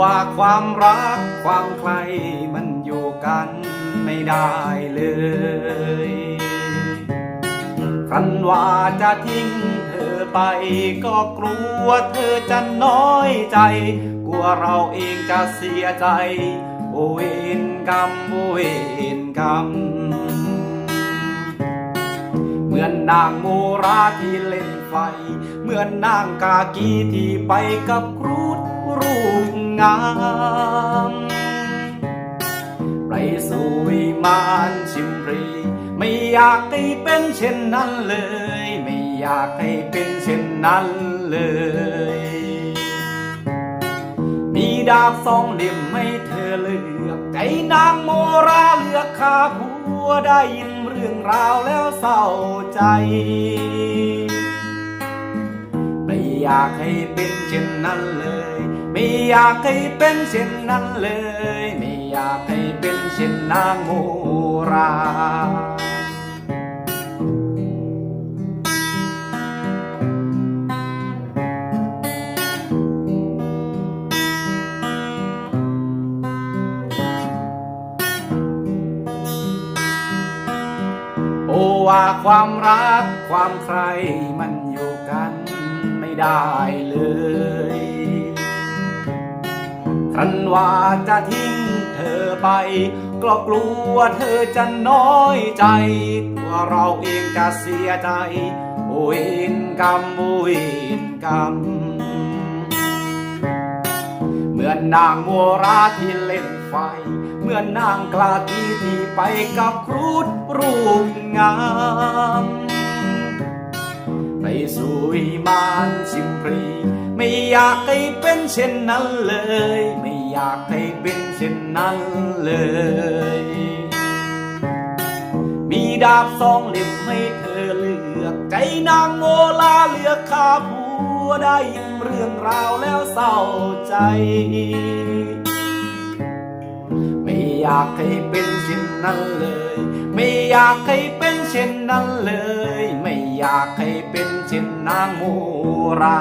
ว่าความรักความใครมันอยู่กันไม่ได้เลยคันว่าจะทิ้งเธอไปก็กลัวเธอจะน้อยใจ กลัวเราเองจะเสียใจ โอเวนกรรมโอเวนกรรมเหมือนนางโมราที่เล่นไฟ เหมือนนางกากีที่ไปกับครูด งามไปสู่วิมานชิมพรี ไม่อยากให้เป็นเช่นนั้นเลย ไม่อยากให้เป็นเช่นนั้นเลย มีดาบสองเล่มให้เธอเลือกใจนางโมราเลือกข้าผัวได้ยินเรื่องราวแล้วเศร้าใจไม่อยากให้เป็นเช่นนั้นเลย ไม่อยากให้เป็นเช่นนั้นเลย ไม่อยากให้เป็นเช่นนางโมราโอว่าความรักความใครมันอยู่กันไม่ได้เลย ครันว่าจะทิ้งเธอไปก็กลัวเธอจะน้อยใจกลัวเราเองจะเสียใจโอ้ยกรรมโอ้ยกรรมเหมือนนางโมราที่เล่นไฟ เหมือนนางกลากีที่ไปกับครูดรูปงามไปสู่วิมานชิมพรี ไม่อยากให้เป็นเช่นนั้นเลย ไม่อยากให้เป็นเช่นนั้นเลย มีดาบสองเล่มให้เธอเลือกใจนางโมลาเลือกข้าผัวได้ยินเรื่องราวแล้วเศร้าใจไม่อยากให้เป็นเช่นนั้นเลย ไม่อยากให้เป็นเช่นนั้นเลย ไม่อยากให้เป็นเช่นนางโมรา